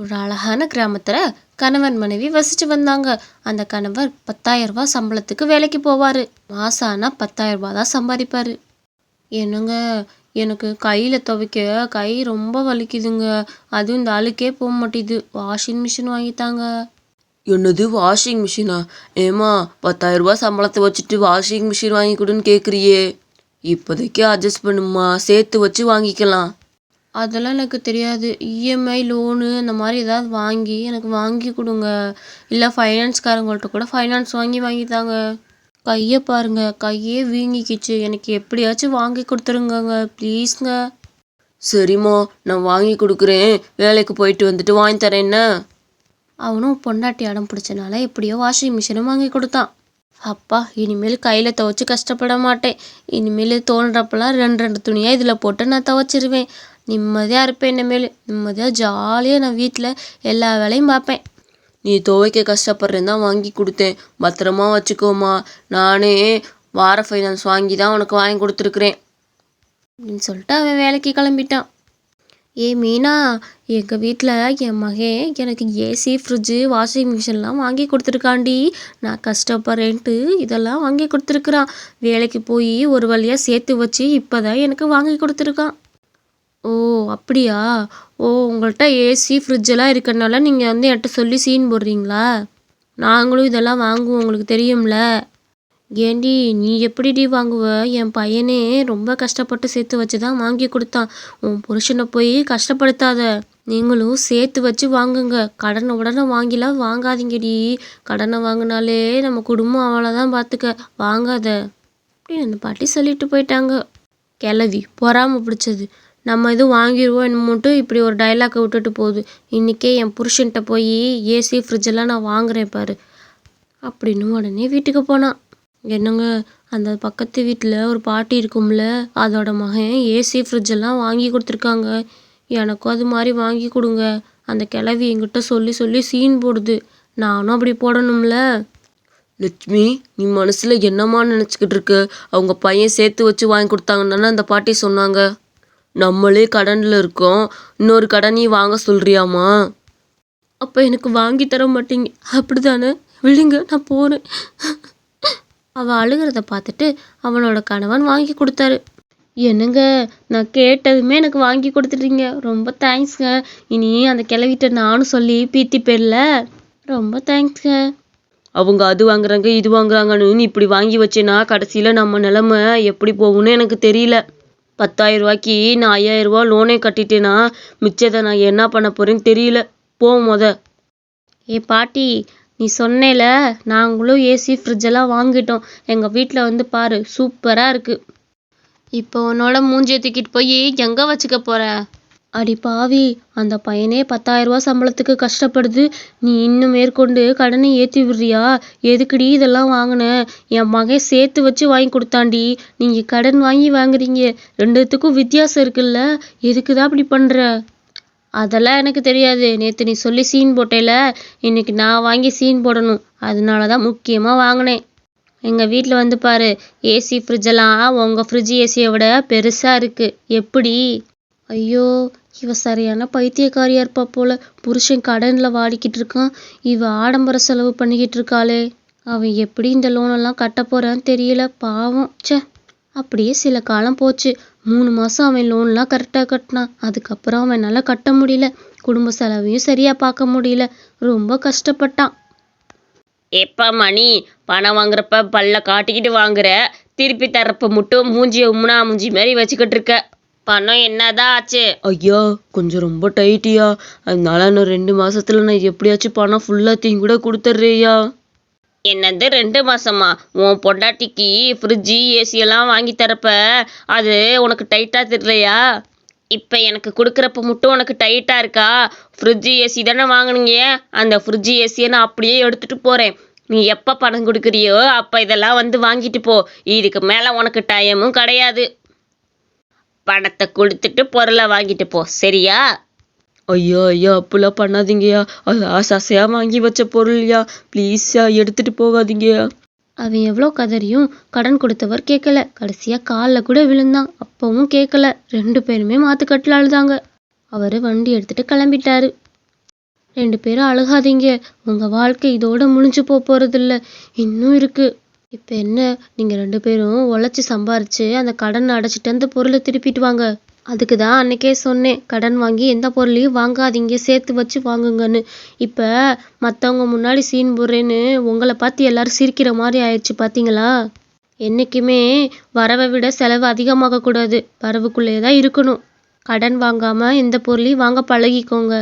ஒரு அழகான கிராமத்தில் கணவன் மனைவி வசித்து வந்தாங்க. அந்த கணவர் பத்தாயிரம் ரூபாய் சம்பளத்துக்கு வேலைக்கு போவார். மாதம் ஆனால் பத்தாயிரம் ரூபாய் தான் சம்பாதிப்பார். என்னங்க எனக்கு கையில் துவைக்க கை ரொம்ப வலிக்குதுங்க. அதுவும் இந்த அழுக்கே போக மாட்டேது வாஷிங் மிஷின் வாங்கித்தாங்க. என்னது வாஷிங் மிஷினா? ஏம்மா பத்தாயிரம் ரூபாய் சம்பளத்தை வச்சுட்டு வாஷிங் மிஷின் வாங்கி கொடுன்னு கேட்குறியே இப்போதைக்கு அட்ஜஸ்ட் பண்ணுமா சேர்த்து வச்சு வாங்கிக்கலாம். அதெல்லாம் எனக்கு தெரியாது. இஎம்ஐ லோனு இந்த மாதிரி ஏதாவது வாங்கி எனக்கு வாங்கி கொடுங்க. இல்லை ஃபைனான்ஸ்காரங்கள்ட்ட கூட ஃபைனான்ஸ் வாங்கி வாங்கி தாங்க கையை பாருங்க. கையே வீங்கிக்கிச்சு. எனக்கு எப்படியாச்சும் வாங்கி கொடுத்துருங்கங்க. ப்ளீஸ்ங்க சரிம்மா நான் வாங்கி கொடுக்குறேன். வேலைக்கு போயிட்டு வந்துட்டு வாங்கி தரேன் என்ன? அவனும் பொண்டாட்டி அடம் பிடிச்சனால எப்படியோ வாஷிங் மிஷினும் வாங்கி கொடுத்தான். அப்பா இனிமேல் கையில் துவைச்சு கஷ்டப்பட மாட்டேன். இனிமேல் தோன்றப்பெல்லாம் ரெண்டு ரெண்டு துணியாக இதில் போட்டு நான் துவைச்சிருவேன். நிம்மதியாக இருப்பேன் இனிமேல் நிம்மதியாக ஜாலியாக நான் வீட்டில் எல்லா வேலையும் பார்ப்பேன் நீ துவைக்க கஷ்டப்படுறேன் தான் வாங்கி கொடுத்தேன். பத்திரமா வச்சுக்கோமா. நானே வார ஃபைனான்ஸ் வாங்கி தான் உனக்கு வாங்கி கொடுத்துருக்குறேன். அப்படின்னு சொல்லிட்டு அவன் வேலைக்கு கிளம்பிட்டான். ஏ மீனா எங்கள் வீட்டில் என் மகன் எனக்கு ஏசி ஃப்ரிட்ஜு வாஷிங் மிஷின்லாம் வாங்கி கொடுத்துருக்காண்டி நான் கஷ்டப்படுறேன்ட்டு இதெல்லாம் வாங்கி கொடுத்துருக்குறான். வேலைக்கு போய் ஒரு வழியாக சேர்த்து வச்சு இப்போ தான் எனக்கு வாங்கி கொடுத்துருக்கான். ஓ அப்படியா? ஓ உங்கள்கிட்ட ஏசி ஃப்ரிட்ஜெல்லாம் இருக்கறனால நீங்கள் வந்து என்கிட்ட சொல்லி சீன் போடுறீங்களா? நாங்களும் இதெல்லாம் வாங்குவோம் உங்களுக்கு தெரியும்ல. ஏண்டி நீ எப்படிடி வாங்குவ? என் பையனே ரொம்ப கஷ்டப்பட்டு சேர்த்து வச்சு தான் வாங்கி கொடுத்தான். உன் புருஷனை போய் கஷ்டப்படுத்தாத. நீங்களும் சேர்த்து வச்சு வாங்குங்க. கடனை உடனே வாங்கிலாம் வாங்காதீங்கடி. கடனை வாங்கினாலே நம்ம குடும்பம் அவ்வளோதான் பார்த்துக்க வாங்காத. அப்படின்னு அந்த பாட்டி சொல்லிட்டு போயிட்டாங்க. கிளவி பொறாம பிடிச்சது. நம்ம எதுவும் வாங்கிடுவோம் என்னமோட்டு இப்படி ஒரு டைலாக்கை விட்டுட்டு போகுது. இன்றைக்கே என் புருஷன்கிட்ட போய் ஏசி ஃப்ரிட்ஜெல்லாம் நான் வாங்குறேன் பாரு. அப்படின்னு உடனே வீட்டுக்கு போனான். என்னங்க அந்த பக்கத்து வீட்டில் ஒரு பாட்டி இருக்கும்ல அதோட மகன் ஏசி ஃப்ரிட்ஜெல்லாம் வாங்கி கொடுத்துருக்காங்க. எனக்கும் அது மாதிரி வாங்கி கொடுங்க. அந்த கிளவி என்கிட்ட சொல்லி சொல்லி சீன் போடுது. நானும் அப்படி போடணும்ல. லட்சுமி நீ மனசில் என்னம்மா நினச்சிக்கிட்டு இருக்க? அவங்க பையன் சேர்த்து வச்சு வாங்கி கொடுத்தாங்கன்னு அந்த பாட்டி சொன்னாங்க. நம்மளே கடனில் இருக்கோம். இன்னொரு கடனையும் வாங்க சொல்றியாம்மா? அப்போ எனக்கு வாங்கி தர மாட்டீங்க. அப்படிதானே விடுங்க நான் போகிறேன் அவள் அழுகிறத பார்த்துட்டு அவனோட கணவன் வாங்கி கொடுத்தாரு. என்னங்க நான் கேட்டதுமே எனக்கு வாங்கி கொடுத்துட்டீங்க. ரொம்ப தேங்க்ஸ்ங்க இனி அந்த கிளவிட்ட நானும் சொல்லி பீத்தி பேர்ல ரொம்ப தேங்க்ஸ்ங்க அவங்க அது வாங்குறாங்க இது வாங்குறாங்கன்னு நீ இப்படி வாங்கி வச்சேன்னா கடைசியில் நம்ம நிலமை எப்படி போகும்னு எனக்கு தெரியல. பத்தாயிரம் ரூபாய்க்கு நான் ஐயாயிரம் ரூபா லோனே கட்டிட்டேன்னா மிச்சத்தை நான் என்ன பண்ண போகிறேன்னு தெரியல. போ முத. ஏ பாட்டி நீ சொன்னேல நாங்களும் ஏசி ஃப்ரிட்ஜெல்லாம் வாங்கிட்டோம். எங்கள் வீட்டில் வந்து பாரு சூப்பராக இருக்கு. இப்போ உன்னோட மூஞ்சியை தூக்கிட்டு போய் எங்கே வச்சுக்க போகிற அடி பாவி அந்த பையனே பத்தாயிரரூபா சம்பளத்துக்கு கஷ்டப்படுது. நீ இன்னும் மேற்கொண்டு கடனை ஏற்றி விடுறியா? எதுக்குடி இதெல்லாம் வாங்கின? என் மகன் சேர்த்து வச்சு வாங்கி கொடுத்தாண்டி நீங்கள் கடன் வாங்கி வாங்குறீங்க. ரெண்டுத்துக்கும் வித்தியாசம் இருக்குல்ல. எதுக்கு தான் அப்படி பண்ணுற அதெல்லாம் எனக்கு தெரியாது. நேற்று நீ சொல்லி சீன் போட்டேல. இன்னைக்கு நான் வாங்கி சீன் போடணும். அதனால தான் முக்கியமாக வாங்கினேன். எங்கள் வீட்டில் வந்து பாரு ஏசி ஃப்ரிட்ஜெல்லாம் உங்கள் ஃப்ரிட்ஜ் ஏசியை விட பெருசாக இருக்குது எப்படி? ஐயோ இவ சரியான பைத்தியக்காரியா இருப்பா போல. புருஷன் கடன்ல வாடிக்கிட்டு இருக்கான். இவ ஆடம்பர செலவு பண்ணிக்கிட்டு இருக்காளே. அவன் எப்படி இந்த லோனெல்லாம் கட்ட போறான்னு தெரியல. பாவம். ச்சே அப்படியே சில காலம் போச்சு. மூணு மாசம் அவன் லோன்லாம் கரெக்டாக கட்டினான். அதுக்கப்புறம் அவனால கட்ட முடியல. குடும்ப செலவையும் சரியா பார்க்க முடியல. ரொம்ப கஷ்டப்பட்டான். எப்பா மணி பணம் வாங்குறப்ப பல்ல காட்டிக்கிட்டு வாங்குற. திருப்பி தரப்ப மட்டும் மூஞ்சிய உம்னா மூஞ்சி மாதிரி வச்சுக்கிட்டு இருக்க. பணம் என்னதான் ஆச்சு? ஐயா கொஞ்சம் ரொம்ப டைட்டியா அதனால இன்னும் ரெண்டு மாசத்துல நான் எப்படியாச்சும் பணம் ஃபுல்லாத்தையும் கூட கொடுத்துட்றேயா என்னது ரெண்டு மாசமா? உன் பொண்டாட்டிக்கு ஃப்ரிட்ஜு ஏசி எல்லாம் வாங்கி தரப்ப அது உனக்கு டைட்டா தெரியலையா? இப்போ எனக்கு கொடுக்குறப்ப மட்டும் உனக்கு டைட்டா இருக்கா? ஃப்ரிட்ஜு ஏசி தானே வாங்குனீங்க. அந்த ஃப்ரிட்ஜு ஏசியை நான் அப்படியே எடுத்துட்டு போறேன். நீ எப்போ பணம் கொடுக்குறியோ அப்போ இதெல்லாம் வந்து வாங்கிட்டு போ. இதுக்கு மேலே உனக்கு டைமும் கிடையாது. பணத்தை கொடுத்துட்டு பொருளை வாங்கிட்டு போ. சரியா? ஐயா ஐயா அப்படிலாம் பண்ணாதீங்கய்யா. அது ஆசாசையா வாங்கி வச்ச பொருள்யா. ப்ளீஸ்யா எடுத்துட்டு போகாதீங்கய்யா. அவன் எவ்வளோ கதறியும் கடன் கொடுத்தவர் கேட்கல. கடைசியா காலில் கூட விழுந்தான். அப்பவும் கேட்கல. ரெண்டு பேருமே மாத்துக்கட்டில் அழுதாங்க. அவரு வண்டி எடுத்துட்டு கிளம்பிட்டாரு. ரெண்டு பேரும் அழுகாதீங்க. உங்கள் வாழ்க்கை இதோட முடிஞ்சு போக போகிறதில்ல இன்னும் இருக்குது இப்போ என்ன? நீங்கள் ரெண்டு பேரும் உழைச்சி சம்பாரிச்சு அந்த கடனை அடைச்சிட்டு அந்த பொருளை திருப்பிட்டு வாங்க. அதுக்கு தான் அன்னைக்கே சொன்னேன். கடன் வாங்கி எந்த பொருளையும் வாங்காதீங்க. சேர்த்து வச்சு வாங்குங்கன்னு. இப்போ மற்றவங்க முன்னாடி சீன் போடுறேன்னு உங்களை பார்த்து எல்லாரும் சிரிக்கிற மாதிரி ஆயிடுச்சு பார்த்தீங்களா என்றைக்குமே வரவை விட செலவு அதிகமாகக்கூடாது. வரவுக்குள்ளேயே தான் இருக்கணும். கடன் வாங்காமல் எந்த பொருளையும் வாங்க பழகிக்கோங்க.